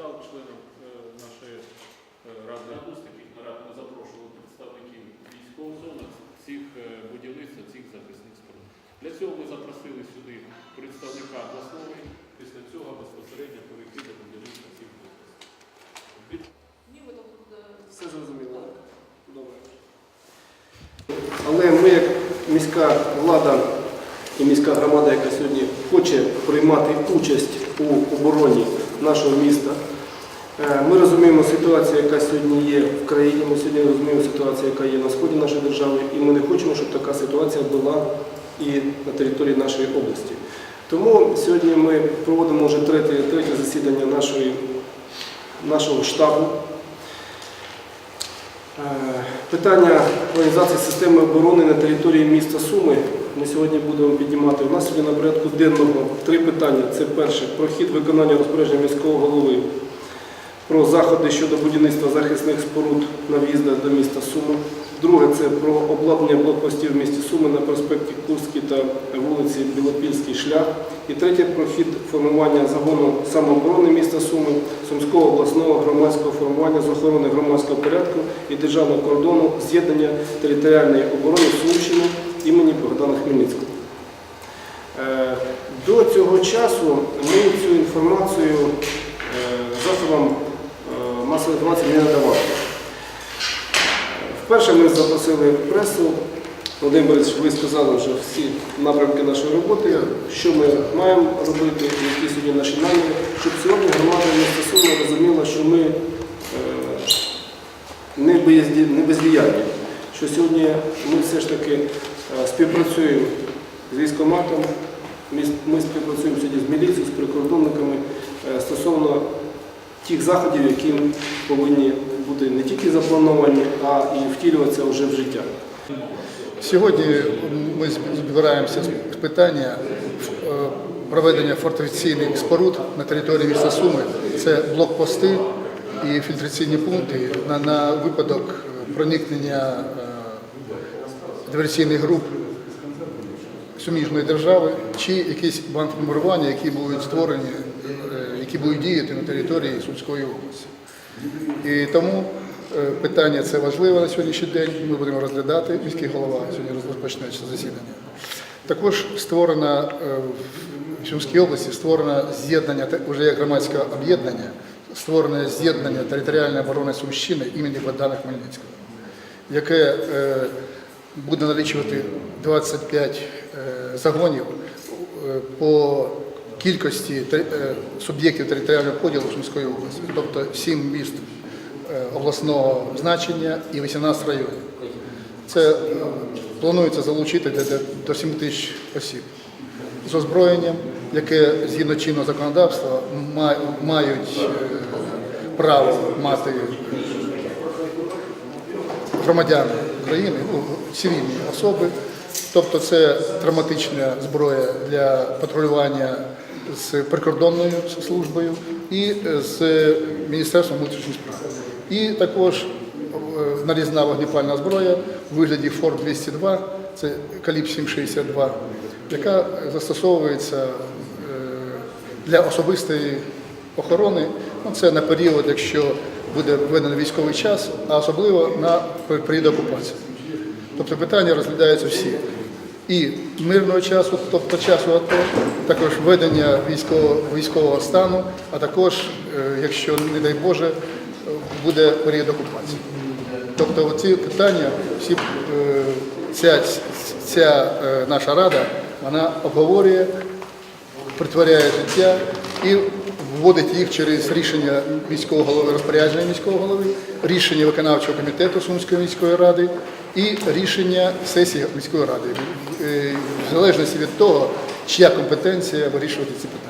став членом е, нашої е, ради. На одну з таких нарад ми запрошували представників військових зон цих е, будівництва, цих захисних споруд. Для цього ми запросили сюди представника обласної, після цього безпосередньо перейти до будівництва цих будівництв. Все зрозуміло. Добре. Але ми, як міська влада і міська громада, яка сьогодні хоче приймати участь у обороні нашого міста, е, ми розуміємо ситуацію, яка сьогодні є в країні. Ми сьогодні розуміємо ситуацію, яка є на сході нашої держави, і ми не хочемо, щоб така ситуація була і на території нашої області. Тому сьогодні ми проводимо вже третє, третє засідання нашої, нашого штабу. Е, Питання організації системи оборони на території міста Суми ми сьогодні будемо піднімати. У нас сьогодні на порядку денного три питання. Це перше про хід виконання розпорядження міського голови про заходи щодо будівництва захисних споруд на в'їздах до міста Суми. Друге це про обладнання блокпостів в місті Суми на проспекті Курській та вулиці Білопільський шлях. І третє про хід формування загону самооборони міста Суми, Сумського обласного громадського формування з охорони громадського порядку і державного кордону з'єднання територіальної оборони Сумщини імені Богдана Хмельницького. Е, До цього часу ми цю інформацію е, засобам е, масової інформації не надавали. Вперше ми запросили пресу. Володимир Борисович, ви сказали вже всі напрямки нашої роботи, що ми маємо робити, які сьогодні наші наміри, щоб сьогодні громада міста Суми розуміла, що ми не не бездіяльні, що сьогодні ми все ж таки е, співпрацюємо з військоматом, ми співпрацюємо сьогодні з міліцією, з прикордонниками е, стосовно тих заходів, які повинні бути не тільки заплановані, а і втілюватися вже в життя. Сьогодні ми збираємося з питання е, проведення фортифікаційних споруд на території міста Суми. Це блокпости і фільтраційні пункти на, на випадок проникнення диверсійних груп суміжної держави чи якісь бандформування, які будуть створені, е, які будуть діяти на території Сумської області. І тому е, питання це важливе на сьогоднішній день. Ми будемо розглядати. Міський голова сьогодні розпочне це засідання. Також створена е, в Сумській області створено з'єднання уже як громадське об'єднання, створене з'єднання територіальної оборони Сумщини імені Богдана Хмельницького, яке буде налічувати 25 е, загонів е, по кількості е, суб'єктів територіального поділу Сумської області, тобто 7 міст обласного значення і 18 районів. Це планується залучити до 7 тисяч осіб. З озброєнням, яке згідно чинного законодавства ма- мають право мати громадяни України, ну, цивільні особи. Тобто це травматична зброя для патрулювання з прикордонною службою і з Міністерством внутрішніх справ. І також е, нарізна вогнепальна зброя в вигляді Форт 202, це каліб 762, яка застосовується е, для особистої охорони. Ну, це на період, якщо буде введений військовий час, а особливо на період окупації. Тобто питання розглядаються всі. І мирного часу, тобто часу АТО, також введення військового, військового стану, а також, е, якщо, не дай Боже, буде період окупації. Тобто ці питання, всі, е, ця, ця е, наша рада, вона обговорює, притворяє життя і вводить їх через рішення міського голови, розпорядження міського голови, рішення виконавчого комітету Сумської міської ради і рішення сесії міської ради, Е, в залежності від того, чия компетенція вирішувати ці питання.